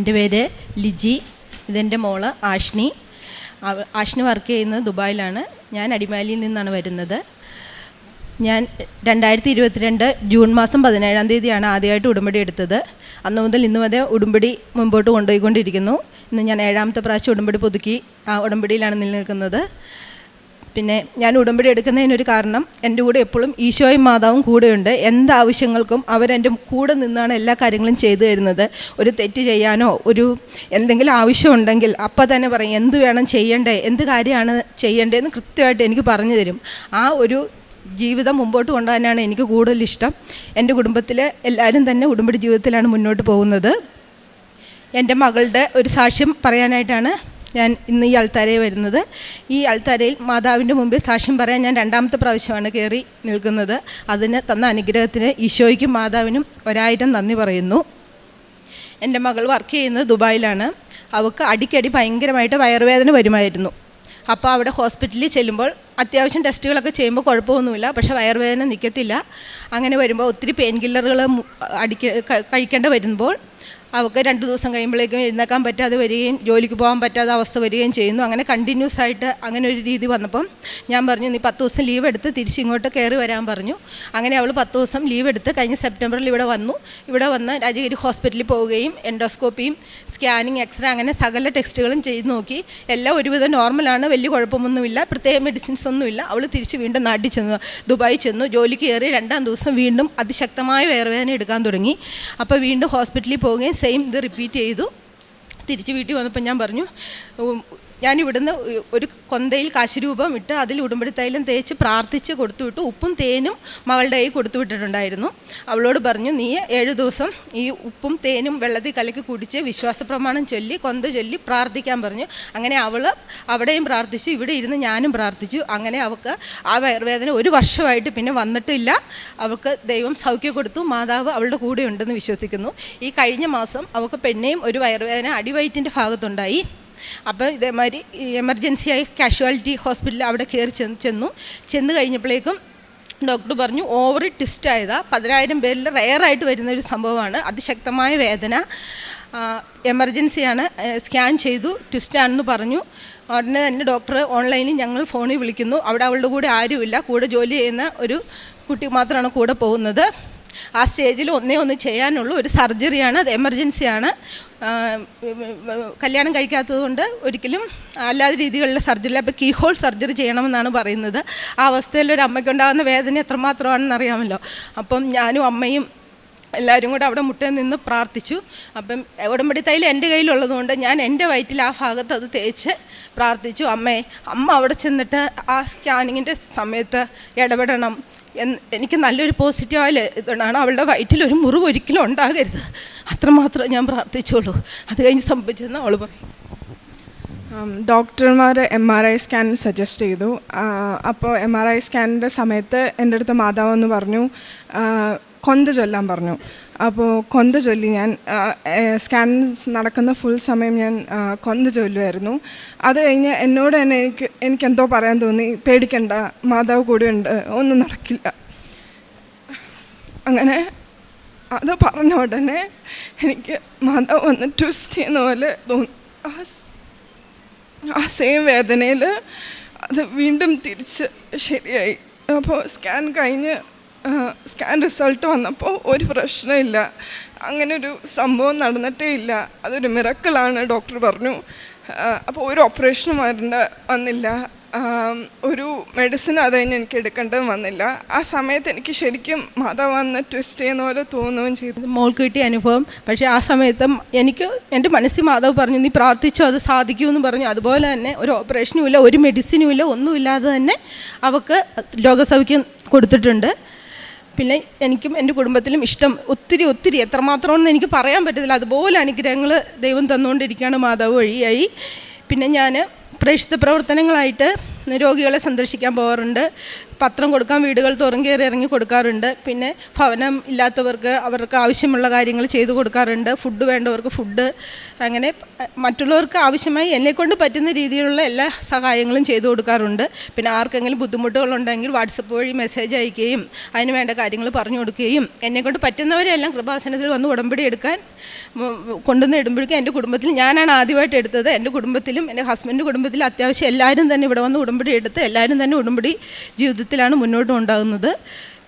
എന്റെ പേര് ലിജി ഇതെന്റെ മോൾ ആഷ്നി. ആഷ്നി വർക്ക് ചെയ്യുന്നത് ദുബായിലാണ്. ഞാൻ അടിമാലിയിൽ നിന്നാണ് വരുന്നത്. ഞാൻ രണ്ടായിരത്തി ഇരുപത്തിരണ്ട് ജൂൺ മാസം പതിനേഴാം തീയതിയാണ് ആദ്യമായിട്ട് ഉടുമ്പടി എടുത്തത്. അന്ന് മുതൽ ഇന്ന് വരെ ഉടുമ്പടി മുമ്പോട്ട് കൊണ്ടുപോയിക്കൊണ്ടിരിക്കുന്നു. ഇന്ന് ഞാൻ ഏഴാമത്തെ പ്രാവശ്യം ഉടുമ്പടി പുതുക്കി ആ ഉടമ്പടിയിലാണ് നിലനിൽക്കുന്നത്. പിന്നെ ഞാൻ ഉടമ്പടി എടുക്കുന്നതിനൊരു കാരണം എന്റെ കൂടെ എപ്പോഴും ഈശോയും മാതാവും കൂടെയുണ്ട്. എന്ത് ആവശ്യങ്ങൾക്കും അവരെന്റെ കൂടെ നിന്നാണ് എല്ലാ കാര്യങ്ങളും ചെയ്തു തരുന്നത്. ഒരു തെറ്റ് ചെയ്യാനോ ഒരു എന്തെങ്കിലും ആവശ്യമുണ്ടെങ്കിൽ അപ്പം തന്നെ പറയും എന്ത് വേണം ചെയ്യണ്ടേ എന്ത് കാര്യമാണ് ചെയ്യേണ്ടതെന്ന് കൃത്യമായിട്ട് എനിക്ക് പറഞ്ഞു തരും. ആ ഒരു ജീവിതം മുമ്പോട്ട് കൊണ്ടുപോകാനാണ് എനിക്ക് കൂടുതൽ ഇഷ്ടം. എന്റെ കുടുംബത്തിലെ എല്ലാവരും തന്നെ ഉടുമ്പടി ജീവിതത്തിലാണ് മുന്നോട്ട് പോകുന്നത്. എന്റെ മകളുടെ ഒരു സാക്ഷ്യം പറയാനായിട്ടാണ് ഞാൻ ഇന്ന് ഈ അൾത്താരയിൽ വരുന്നത്. ഈ അൾത്താരയിൽ മാതാവിന്റെ മുമ്പിൽ സാക്ഷ്യം പറയാൻ ഞാൻ രണ്ടാമത്തെ പ്രാവശ്യമാണ് കയറി നിൽക്കുന്നത്. അതിന് തന്ന അനുഗ്രഹത്തിന് ഈശോയ്ക്കും മാതാവിനും ഒരായിരം നന്ദി പറയുന്നു. എന്റെ മകൾ വർക്ക് ചെയ്യുന്നത് ദുബായിലാണ്. അവൾക്ക് അടിക്കടി ഭയങ്കരമായിട്ട് വയറുവേദന വരുമായിരുന്നു. അപ്പോൾ അവിടെ ഹോസ്പിറ്റലിൽ ചെല്ലുമ്പോൾ അത്യാവശ്യം ടെസ്റ്റുകളൊക്കെ ചെയ്യുമ്പോൾ കുഴപ്പമൊന്നുമില്ല. പക്ഷേ വയറുവേദന നിൽക്കത്തില്ല. അങ്ങനെ വരുമ്പോൾ ഒത്തിരി പെയിൻ കില്ലറുകൾ അടിക്ക കഴിക്കേണ്ട വരുമ്പോൾ അവൾക്ക് രണ്ട് ദിവസം കഴിയുമ്പോഴേക്കും എഴുന്നേക്കാൻ പറ്റാതെ വരികയും ജോലിക്ക് പോകാൻ പറ്റാതെ അവസ്ഥ വരികയും ചെയ്യുന്നു. അങ്ങനെ കണ്ടിന്യൂസ് ആയിട്ട് അങ്ങനെ ഒരു രീതി വന്നപ്പം ഞാൻ പറഞ്ഞു നീ പത്ത് ദിവസം ലീവ് എടുത്ത് തിരിച്ചിങ്ങോട്ട് കയറി വരാൻ പറഞ്ഞു. അങ്ങനെ അവൾ പത്ത് ദിവസം ലീവ് എടുത്ത് കഴിഞ്ഞ സെപ്റ്റംബറിൽ ഇവിടെ വന്നു. ഇവിടെ വന്ന് രാജഗിരി ഹോസ്പിറ്റലിൽ പോവുകയും എൻഡോസ്കോപ്പിയും സ്കാനിങ് എക്സ്റേ അങ്ങനെ സകല ടെസ്റ്റുകളും ചെയ്ത് നോക്കി. എല്ലാം ഒരുവിധം നോർമലാണ് വലിയ കുഴപ്പമൊന്നുമില്ല പ്രത്യേക മെഡിസിൻസ് ഒന്നുമില്ല. അവൾ തിരിച്ച് വീണ്ടും നാട്ടിൽ ചെന്നു. ദുബായി ചെന്നു. ജോലിക്ക് കയറി രണ്ടാം ദിവസം വീണ്ടും അതിശക്തമായ വയറുവേദന എടുക്കാൻ തുടങ്ങി. അപ്പോൾ വീണ്ടും ഹോസ്പിറ്റലിൽ പോവുകയും സെയിം ഇത് റിപ്പീറ്റ് ചെയ്തു. തിരിച്ച് വീട്ടിൽ വന്നപ്പോൾ ഞാൻ പറഞ്ഞു ഞാൻ ഇവിടുന്ന് ഒരു കൊന്തയിൽ കാശുരൂപം ഇട്ട് അതിൽ ഉടുമ്പടി തൈലം തേച്ച് പ്രാർത്ഥിച്ച് കൊടുത്തുവിട്ടു. ഉപ്പും തേനും മകളുടെ കൈ കൊടുത്തുവിട്ടിട്ടുണ്ടായിരുന്നു. അവളോട് പറഞ്ഞു നീ ഏഴു ദിവസം ഈ ഉപ്പും തേനും വെള്ളത്തിൽ കലക്കി കുടിച്ച് വിശ്വാസ പ്രമാണം ചൊല്ലി കൊന്ത ചൊല്ലി പ്രാർത്ഥിക്കാൻ പറഞ്ഞു. അങ്ങനെ അവൾ അവിടെയും പ്രാർത്ഥിച്ചു ഇവിടെ ഇരുന്ന് ഞാനും പ്രാർത്ഥിച്ചു. അങ്ങനെ അവൾക്ക് ആ വയർവേദന ഒരു വർഷമായിട്ട് പിന്നെ വന്നിട്ടില്ല. അവൾക്ക് ദൈവം സൗഖ്യം കൊടുത്തു. മാതാവ് അവളുടെ കൂടെ ഉണ്ടെന്ന് വിശ്വസിക്കുന്നു. ഈ കഴിഞ്ഞ മാസം അവൾക്ക് പെണ്ണയും ഒരു വയർവേദന അടിവയറ്റിന്റെ ഭാഗത്തുണ്ടായി. അപ്പോൾ ഇതേമാതിരി എമർജൻസിയായി കാഷ്വാലിറ്റി ഹോസ്പിറ്റലിൽ അവിടെ കയറി ചെന്ന് ചെന്നു. ചെന്ന് കഴിഞ്ഞപ്പോഴേക്കും ഡോക്ടർ പറഞ്ഞു ഓവർ ട്വിസ്റ്റ് ആയതാ. പതിനായിരം പേരിൽ റെയറായിട്ട് വരുന്ന ഒരു സംഭവമാണ്. അതിശക്തമായ വേദന. എമർജൻസിയാണ് സ്കാൻ ചെയ്തു ട്വിസ്റ്റാണെന്ന് പറഞ്ഞു. ഉടനെ തന്നെ ഡോക്ടർ ഓൺലൈനിൽ ഞങ്ങൾ ഫോണിൽ വിളിക്കുന്നു. അവിടെ അവളുടെ കൂടെ ആരുമില്ല. കൂടെ ജോലി ചെയ്യുന്ന ഒരു കുട്ടി മാത്രമാണ് കൂടെ പോകുന്നത്. ആ സ്റ്റേജിൽ ഒന്നേ ഒന്ന് ചെയ്യാനുള്ളൂ. ഒരു സർജറിയാണ് അത് എമർജൻസിയാണ്. കല്യാണം കഴിക്കാത്തതുകൊണ്ട് ഒരിക്കലും അല്ലാതെ രീതിയിലുള്ള സർജറി അപ്പോൾ കീഹോൾ സർജറി ചെയ്യണമെന്നാണ് പറയുന്നത്. ആ അവസ്ഥയിൽ ഒരു അമ്മയ്ക്കുണ്ടാകുന്ന വേദന എത്രമാത്രമാണെന്ന് അറിയാമല്ലോ. അപ്പം ഞാനും അമ്മയും എല്ലാവരും കൂടെ അവിടെ മുട്ടയിൽ നിന്ന് പ്രാർത്ഥിച്ചു. അപ്പം ഉടമ്പടി തൈൽ എന്റെ കയ്യിലുള്ളതുകൊണ്ട് ഞാൻ എന്റെ വയറ്റിൽ ആ ഭാഗത്ത് അത് തേച്ച് പ്രാർത്ഥിച്ചു. അമ്മേ അമ്മ അവിടെ ചെന്നിട്ട് ആ സ്കാനിങ്ങിന്റെ സമയത്ത് ഇടപെടണം. എനിക്ക് നല്ലൊരു പോസിറ്റീവായ ഇതാണ് അവളുടെ വയറ്റിൽ ഒരു മുറിവ് ഒരിക്കലും ഉണ്ടാകരുത്. അത്രമാത്രം ഞാൻ പ്രാർത്ഥിച്ചോളൂ. അത് കഴിഞ്ഞ് സംഭവിച്ചതെന്ന് അവൾ പറയും. ഡോക്ടർമാർ M R I scan suggest ചെയ്തു. അപ്പോൾ എം ആർ ഐ സ്കാനിന്റെ സമയത്ത് എന്റെ അടുത്ത് മാതാവ് എന്ന് പറഞ്ഞു കൊന്ത ചൊല്ലാൻ പറഞ്ഞു. അപ്പോൾ കൊന്ത ചൊല്ലി ഞാൻ സ്കാൻ നടക്കുന്ന ഫുൾ സമയം ഞാൻ കൊന്ത ചൊല്ലുമായിരുന്നു അത് കഴിഞ്ഞ് എന്നോട് തന്നെ എനിക്ക് എനിക്കെന്തോ പറയാൻ തോന്നി പേടിക്കണ്ട മാതാവ് കൂടെയുണ്ട് ഒന്നും നടക്കില്ല. അങ്ങനെ അത് പറഞ്ഞ ഉടനെ എനിക്ക് മാതാവ് വന്ന് ട്വിസ്റ്റ് ചെയ്യുന്ന പോലെ തോന്നി. ആ സെയിം വേദനയിൽ അത് വീണ്ടും തിരിച്ച് ശരിയായി. അപ്പോൾ സ്കാൻ കഴിഞ്ഞ് സ്കാൻ റിസൾട്ട് വന്നപ്പോൾ ഒരു പ്രശ്നമില്ല. അങ്ങനെ ഒരു സംഭവം നടന്നിട്ടേ ഇല്ല. അതൊരു മിറക്കിളാണ് ഡോക്ടർ പറഞ്ഞു. അപ്പോൾ ഒരു ഓപ്പറേഷനും വരേണ്ട വന്നില്ല. ഒരു മെഡിസിൻ അത് കഴിഞ്ഞ് എനിക്ക് എടുക്കേണ്ടത് വന്നില്ല. ആ സമയത്ത് എനിക്ക് ശരിക്കും മാതാവ് വന്ന് ട്വിസ്റ്റ് ചെയ്യുന്ന പോലെ തോന്നുകയും ചെയ്തു. മോൾക്ക് കിട്ടിയ അനുഭവം. പക്ഷേ ആ സമയത്ത് എനിക്ക് എന്റെ മനസ്സിൽ മാതാവ് പറഞ്ഞു നീ പ്രാർത്ഥിച്ചോ അത് സാധിക്കുമെന്ന് പറഞ്ഞു. അതുപോലെ തന്നെ ഒരു ഓപ്പറേഷനും ഇല്ല ഒരു മെഡിസിനും ഇല്ല ഒന്നുമില്ലാതെ തന്നെ അവൾക്ക് രോഗസൗഖ്യം കൊടുത്തിട്ടുണ്ട്. പിന്നെ എനിക്കും എന്റെ കുടുംബത്തിലും ഇഷ്ടം ഒത്തിരി ഒത്തിരി എത്രമാത്രമെന്ന് എനിക്ക് പറയാൻ പറ്റത്തില്ല. അതുപോലെ അനുഗ്രഹങ്ങൾ ദൈവം തന്നുകൊണ്ടിരിക്കുകയാണ് മാതാവ് വഴിയായി. പിന്നെ ഞാൻ പ്രേക്ഷിത പ്രവർത്തനങ്ങളായിട്ട് രോഗികളെ സന്ദർശിക്കാൻ പോകാറുണ്ട്. പത്രം കൊടുക്കാൻ വീടുകൾ തുറങ്ങി കയറി ഇറങ്ങി കൊടുക്കാറുണ്ട്. പിന്നെ ഭവനം ഇല്ലാത്തവർക്ക് അവർക്ക് ആവശ്യമുള്ള കാര്യങ്ങൾ ചെയ്തു കൊടുക്കാറുണ്ട്. ഫുഡ് വേണ്ടവർക്ക് ഫുഡ് അങ്ങനെ മറ്റുള്ളവർക്ക് ആവശ്യമായി എന്നെക്കൊണ്ട് പറ്റുന്ന രീതിയിലുള്ള എല്ലാ സഹായങ്ങളും ചെയ്തു കൊടുക്കാറുണ്ട്. പിന്നെ ആർക്കെങ്കിലും ബുദ്ധിമുട്ടുകളുണ്ടെങ്കിൽ വാട്സപ്പ് വഴി മെസ്സേജ് അയക്കുകയും അതിന് വേണ്ട കാര്യങ്ങൾ പറഞ്ഞു കൊടുക്കുകയും എന്നെക്കൊണ്ട് പറ്റുന്നവരെല്ലാം കൃപാസനത്തിൽ വന്ന് ഉടമ്പടി എടുക്കാൻ കൊണ്ടുവന്ന് ഇടുമ്പോഴേക്കും എന്റെ കുടുംബത്തിൽ ഞാനാണ് ആദ്യമായിട്ട് എടുത്തത്. എന്റെ കുടുംബത്തിലും എന്റെ ഹസ്ബൻഡ് കുടുംബത്തിലും അത്യാവശ്യം എല്ലാവരും തന്നെ ഇവിടെ വന്ന് ഉടമ്പടി എടുത്ത് എല്ലാവരും തന്നെ ഉടമ്പടി ജീവിതത്തിലാണ് മുന്നോട്ട് ഉണ്ടാകുന്നത്.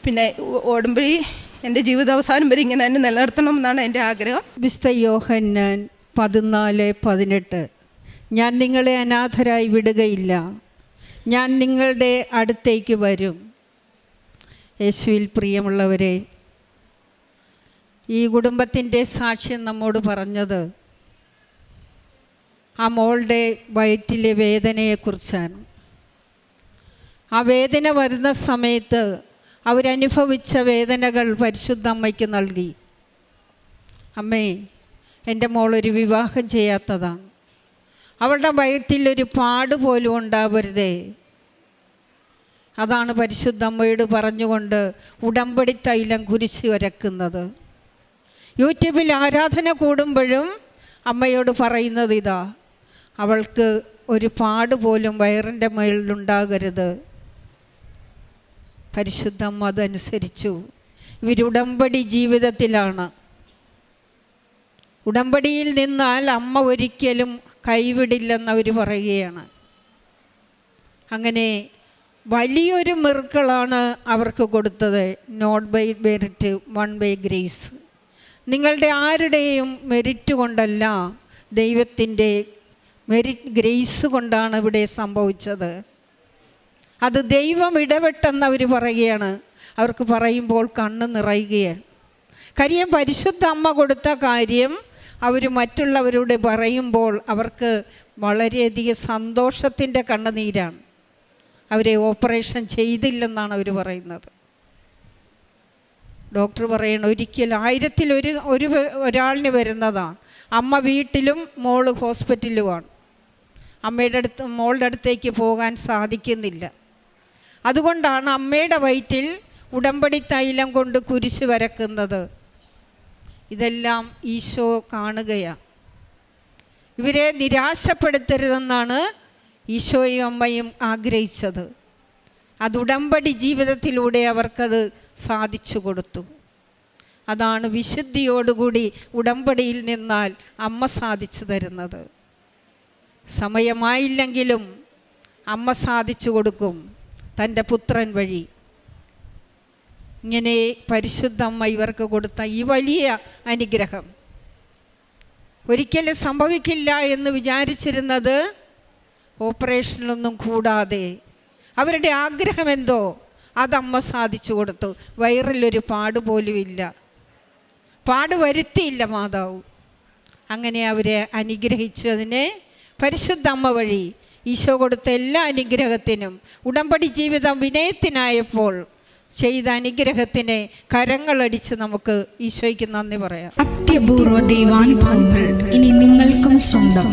പിന്നെ ഓടുമ്പഴി എന്റെ ജീവിതാവസാനം വരെ ഇങ്ങനെ തന്നെ നിലനിർത്തണം എന്നാണ് എന്റെ ആഗ്രഹം. വിശുദ്ധ യോഹന്നാൻ പതിനാല് പതിനെട്ട്. ഞാൻ നിങ്ങളെ അനാഥരായി വിടുകയില്ല. ഞാൻ നിങ്ങളുടെ അടുത്തേക്ക് വരും. യേശുവിൽ പ്രിയമുള്ളവരെ ഈ കുടുംബത്തിന്റെ സാക്ഷ്യം നമ്മോട് പറഞ്ഞത് ആ മോളുടെ വയറ്റിലെ വേദനയെക്കുറിച്ചാണ്. ആ വേദന വരുന്ന സമയത്ത് അവരനുഭവിച്ച വേദനകൾ പരിശുദ്ധ അമ്മയ്ക്ക് നൽകി. അമ്മേ എന്റെ മോളൊരു വിവാഹം ചെയ്യാത്തതാണ്. അവളുടെ വയറ്റിലൊരു പാട് പോലും ഉണ്ടാവരുതേ. അതാണ് പരിശുദ്ധ അമ്മയോട് പറഞ്ഞുകൊണ്ട് ഉടമ്പടി തൈലം കുരിശ് വരക്കുന്നത്. യൂട്യൂബിൽ ആരാധന കൂടുമ്പോഴും അമ്മയോട് പറയുന്നത് ഇതാ അവൾക്ക് ഒരു പാട് പോലും വയറിന്റെ മേളിലുണ്ടാകരുത്. പരിശുദ്ധ അതനുസരിച്ചു. അതനുസരിച്ചു ഇവരുടമ്പടി ജീവിതത്തിലാണ്. ഉടമ്പടിയിൽ നിന്നാൽ അമ്മ ഒരിക്കലും കൈവിടില്ലെന്ന് അവർ പറയുകയാണ്. അങ്ങനെ വലിയൊരു മിറുക്കളാണ് അവർക്ക് കൊടുത്തത്. Not by merit one by grace നിങ്ങളുടെ ആരുടെയും മെറിറ്റ് കൊണ്ടല്ല ദൈവത്തിന്റെ മെറിറ്റ് ഗ്രേസ് കൊണ്ടാണ് ഇവിടെ സംഭവിച്ചത്. അത് ദൈവം ഇടപെട്ടെന്ന് അവർ പറയുകയാണ്. അവർക്ക് പറയുമ്പോൾ കണ്ണ് നിറയുകയാണ്. കാര്യം പരിശുദ്ധ അമ്മ കൊടുത്ത കാര്യം അവർ മറ്റുള്ളവരോട് പറയുമ്പോൾ അവർക്ക് വളരെയധികം സന്തോഷത്തിന്റെ കണ്ണുനീരാണ്. അവരെ ഓപ്പറേഷൻ ചെയ്തില്ലെന്നാണ് അവർ പറയുന്നത്. ഡോക്ടർ പറയണം ഒരിക്കലും ആയിരത്തിലൊരു ഒരു ഒരു ഒരാളിന് വരുന്നതാണ്. അമ്മ വീട്ടിലും മോൾ ഹോസ്പിറ്റലുമാണ്. അമ്മയുടെ അടുത്ത് മോളുടെ അടുത്തേക്ക് പോകാൻ സാധിക്കുന്നില്ല. അതുകൊണ്ടാണ് അമ്മയുടെ വയറ്റിൽ ഉടമ്പടി തൈലം കൊണ്ട് കുരിശ് വരക്കുന്നത്. ഇതെല്ലാം ഈശോ കാണുകയാണ് ഇവരെ നിരാശപ്പെടുത്തരുതെന്നാണ് ഈശോയും അമ്മയും ആഗ്രഹിച്ചത്. അത് ഉടമ്പടി ജീവിതത്തിലൂടെ അവർക്കത് സാധിച്ചു കൊടുത്തു. അതാണ് വിശുദ്ധിയോടുകൂടി ഉടമ്പടിയിൽ നിന്നാൽ അമ്മ സാധിച്ചു തരുന്നത്. സമയമായില്ലെങ്കിലും അമ്മ സാധിച്ചു കൊടുക്കും. തന്റെ പുത്രൻ വഴി. ഇങ്ങനെ പരിശുദ്ധ അമ്മ ഇവർക്ക് കൊടുത്ത ഈ വലിയ അനുഗ്രഹം. ഒരിക്കലും സംഭവിക്കില്ല എന്ന് വിചാരിച്ചിരുന്നത് ഓപ്പറേഷനൊന്നും കൂടാതെ അവരുടെ ആഗ്രഹം എന്തോ അതമ്മ സാധിച്ചു കൊടുത്തു. വയറിലൊരു പാട് പോലും ഇല്ല. പാട് വരുത്തിയില്ല മാതാവ്. അങ്ങനെ അവരെ അനുഗ്രഹിച്ചു അതിനെ പരിശുദ്ധ അമ്മ വഴി ഈശോ കൊടുത്ത എല്ലാ അനുഗ്രഹത്തിനും ഉടമ്പടി ജീവിതം വിനയത്തിനായപ്പോൾ ചെയ്ത അനുഗ്രഹത്തിനെ കരങ്ങളടിച്ച് നമുക്ക് ഈശോയ്ക്ക് നന്ദി പറയാം. അത്യപൂർവ ദൈവാനുഭവങ്ങൾ ഇനി നിങ്ങൾക്കും സ്വന്തം.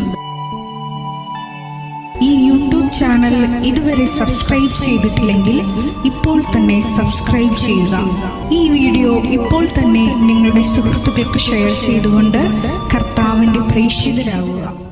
ഈ യൂട്യൂബ് ചാനൽ ഇതുവരെ സബ്സ്ക്രൈബ് ചെയ്തിട്ടില്ലെങ്കിൽ ഇപ്പോൾ തന്നെ സബ്സ്ക്രൈബ് ചെയ്യുക. ഈ വീഡിയോ ഇപ്പോൾ തന്നെ നിങ്ങളുടെ സുഹൃത്തുക്കൾക്ക് ഷെയർ ചെയ്തുകൊണ്ട് കർത്താവിന്റെ പ്രേക്ഷിതരാകുക